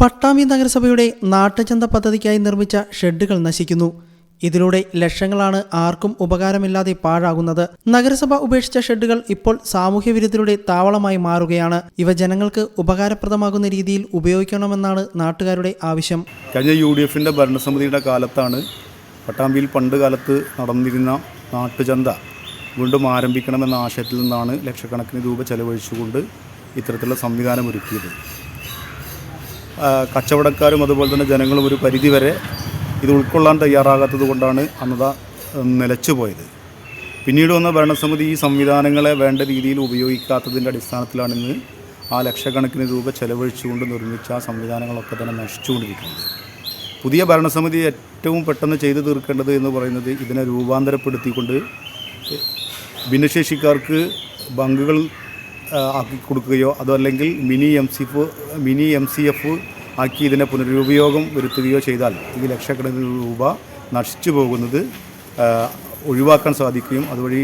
പട്ടാമ്പി നഗരസഭയുടെ നാട്ടുചന്ത പദ്ധതിക്കായി നിർമ്മിച്ച ഷെഡുകൾ നശിക്കുന്നു. ഇതിലൂടെ ലക്ഷങ്ങളാണ് ആർക്കും ഉപകാരമില്ലാതെ പാഴാകുന്നത്. നഗരസഭ ഉപേക്ഷിച്ച ഷെഡുകൾ ഇപ്പോൾ സാമൂഹ്യ വിരുദ്ധരുടെ താവളമായി മാറുകയാണ്. ഇവ ജനങ്ങൾക്ക് ഉപകാരപ്രദമാകുന്ന രീതിയിൽ ഉപയോഗിക്കണമെന്നാണ് നാട്ടുകാരുടെ ആവശ്യം. കഴിഞ്ഞ യു ഡി എഫിന്റെ ഭരണസമിതിയുടെ കാലത്താണ് പട്ടാമ്പിയിൽ പണ്ട് കാലത്ത് നടന്നിരുന്ന നാട്ടുചന്ത വീണ്ടും ആരംഭിക്കണമെന്ന ആശയത്തിൽ നിന്നാണ് ലക്ഷക്കണക്കിന് രൂപ ചെലവഴിച്ചുകൊണ്ട് ഇത്തരത്തിലുള്ള സംവിധാനം ഒരുക്കിയത്. കച്ചവടക്കാരും അതുപോലെ തന്നെ ജനങ്ങളും ഒരു പരിധിവരെ ഇത് ഉൾക്കൊള്ളാൻ തയ്യാറാകാത്തത് കൊണ്ടാണ് അന്നത നിലച്ചു പോയത്. പിന്നീട് വന്ന ഭരണസമിതി ഈ സംവിധാനങ്ങളെ വേണ്ട രീതിയിൽ ഉപയോഗിക്കാത്തതിന്റെ അടിസ്ഥാനത്തിലാണ് ഇന്ന് ആ ലക്ഷക്കണക്കിന് രൂപ ചെലവഴിച്ചുകൊണ്ട് നിർമ്മിച്ച ആ സംവിധാനങ്ങളൊക്കെ തന്നെ നശിച്ചുകൊണ്ടിരിക്കുന്നത്. പുതിയ ഭരണസമിതി ഏറ്റവും പെട്ടെന്ന് ചെയ്തു തീർക്കേണ്ടത് എന്ന് പറയുന്നത് ഇതിനെ രൂപാന്തരപ്പെടുത്തിക്കൊണ്ട് ഭിന്നശേഷിക്കാർക്ക് ബങ്കുകൾ ആക്കി കൊടുക്കുകയോ അതോ അല്ലെങ്കിൽ mini M C mini M C F ആക്കി ഇതിനെ പുനരുപയോഗം വരുത്തുകയോ ചെയ്താൽ ഈ ലക്ഷക്കണക്കിന് രൂപ നശിച്ചു പോകുന്നത് ഒഴിവാക്കാൻ സാധിക്കുകയും അതുവഴി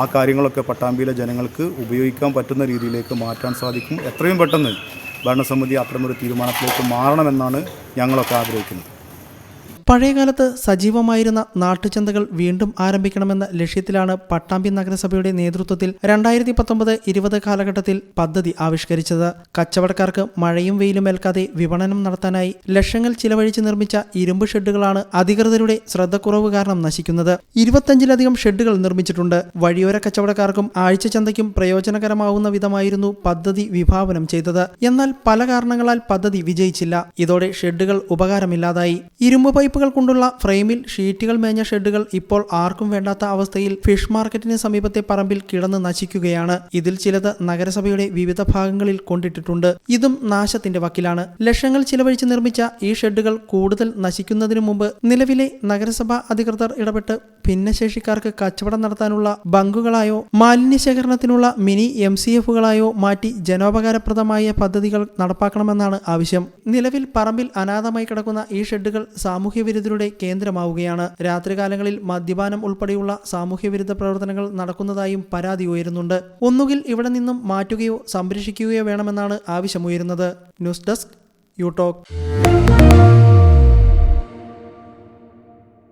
ആ കാര്യങ്ങളൊക്കെ പട്ടാമ്പിയിലെ ജനങ്ങൾക്ക് ഉപയോഗിക്കാൻ പറ്റുന്ന രീതിയിലേക്ക് മാറ്റാൻ സാധിക്കും. എത്രയും പെട്ടെന്ന് ഭരണസമിതി അത്തരമൊരു തീരുമാനത്തിലേക്ക് മാറണമെന്നാണ് ഞങ്ങളൊക്കെ ആഗ്രഹിക്കുന്നത്. പഴയകാലത്ത് സജീവമായിരുന്ന നാട്ടുചന്തകൾ വീണ്ടും ആരംഭിക്കണമെന്ന ലക്ഷ്യത്തിലാണ് പട്ടാമ്പി നഗരസഭയുടെ നേതൃത്വത്തിൽ രണ്ടായിരത്തി പത്തൊമ്പത് ഇരുപത് കാലഘട്ടത്തിൽ പദ്ധതി ആവിഷ്കരിച്ചത്. കച്ചവടക്കാർക്ക് മഴയും വെയിലും ഏൽക്കാതെ വിപണനം നടത്താനായി ലക്ഷങ്ങൾ ചിലവഴിച്ച് നിർമ്മിച്ച ഇരുമ്പ് ഷെഡുകളാണ് അധികൃതരുടെ ശ്രദ്ധക്കുറവ് കാരണം നശിക്കുന്നത്. ഇരുപത്തഞ്ചിലധികം ഷെഡുകൾ നിർമ്മിച്ചിട്ടുണ്ട്. വഴിയോര കച്ചവടക്കാർക്കും ആഴ്ച ചന്തയ്ക്കും പ്രയോജനകരമാവുന്ന വിധമായിരുന്നു പദ്ധതി വിഭാവനം ചെയ്തത്. എന്നാൽ പല കാരണങ്ങളാൽ പദ്ധതി വിജയിച്ചില്ല. ഇതോടെ ഷെഡുകൾ ഉപകാരമില്ലാതായി. ഇരുമ്പ് പൈപ്പുകൾ കൊണ്ടുള്ള ഫ്രെയിമിൽ ഷീറ്റുകൾ മേഞ്ഞ ഷെഡുകൾ ഇപ്പോൾ ആർക്കും വേണ്ടാത്ത അവസ്ഥയിൽ ഫിഷ് മാർക്കറ്റിന് സമീപത്തെ പറമ്പിൽ കിടന്ന് നശിക്കുകയാണ്. ഇതിൽ ചിലത് നഗരസഭയുടെ വിവിധ ഭാഗങ്ങളിൽ കൊണ്ടിട്ടിട്ടുണ്ട്. ഇതും നാശത്തിന്റെ വക്കിലാണ്. ലക്ഷങ്ങൾ ചിലവഴിച്ച് നിർമ്മിച്ച ഈ ഷെഡുകൾ കൂടുതൽ നശിക്കുന്നതിനു മുമ്പ് നിലവിലെ നഗരസഭാ അധികൃതർ ഇടപെട്ട് ഭിന്നശേഷിക്കാർക്ക് കച്ചവടം നടത്താനുള്ള ബങ്കുകളായോ മാലിന്യ ശേഖരണത്തിനുള്ള മിനി എം സി എഫുകളായോ മാറ്റി ജനോപകാരപ്രദമായ പദ്ധതികൾ നടപ്പാക്കണമെന്നാണ് ആവശ്യം. നിലവിൽ പറമ്പിൽ അനാഥമായി കിടക്കുന്ന ഈ ഷെഡുകൾ സാമൂഹ്യ വിരുദ്ധരുടെ കേന്ദ്രമാവുകയാണ്. രാത്രികാലങ്ങളിൽ മദ്യപാനം ഉൾപ്പെടെയുള്ള സാമൂഹ്യവിരുദ്ധ പ്രവർത്തനങ്ങൾ നടക്കുന്നതായും പരാതി ഉയരുന്നുണ്ട്. ഒന്നുകിൽ ഇവിടെ നിന്നും മാറ്റുകയോ സംരക്ഷിക്കുകയോ വേണമെന്നാണ് ആവശ്യമുയരുന്നത്. News desk you talk